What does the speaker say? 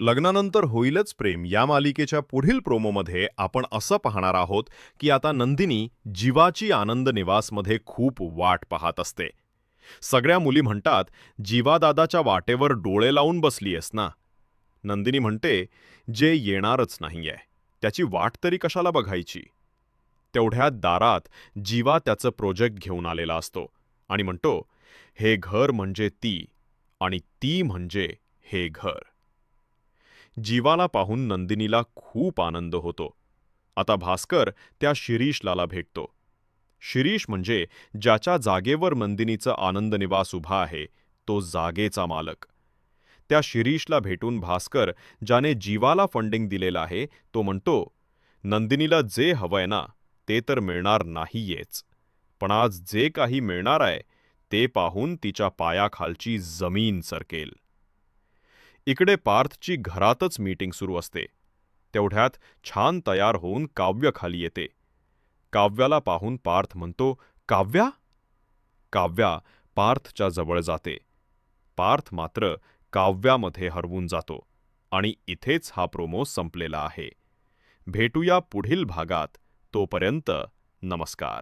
लग्नानंतर होईलच प्रेम. या मालिकेच्या पुढील प्रोमोमध्ये आपण असं पाहणार आहोत की आता नंदिनी जीवाची आनंद निवासमध्ये खूप वाट पाहत असते. सगळ्या मुली म्हणतात जीवादादाच्या वाटेवर डोळे लावून बसली आहेस ना? नंदिनी म्हणते जे येणारच नाहीये. त्याची वाट तरी कशाला बघायची? तेवढ्या दारात जीवा त्याचं प्रोजेक्ट घेऊन आलेला असतो आणि म्हणतो हे घर म्हणजे ती आणि ती म्हणजे हे घर. जीवाला पाहून नंदिनीला खूप आनंद होतो. आता भास्कर त्या शिरीषलाला भेटतो. शिरीष म्हणजे ज्याच्या जागेवर नंदिनीचं आनंद निवास उभा आहे तो जागेचा मालक. त्या शिरीषला भेटून भास्कर ज्याने जीवाला फंडिंग दिलेलं आहे तो म्हणतो नंदिनीला जे हवंय ना ते तर मिळणार नाहीयेच. पण आज जे काही मिळणार आहे ते पाहून तिच्या पायाखालची जमीन सरकेल. इकडे पार्थची घरातच मीटिंग सुरू असते. तेवढ्यात छान तयार होऊन काव्य खाली येते. काव्याला पाहून पार्थ म्हणतो काव्या? काव्या पार्थच्या जवळ जाते. पार्थ मात्र काव्यामध्ये हरवून जातो आणि इथेच हा प्रोमो संपलेला आहे. भेटूया पुढील भागात. तोपर्यंत नमस्कार.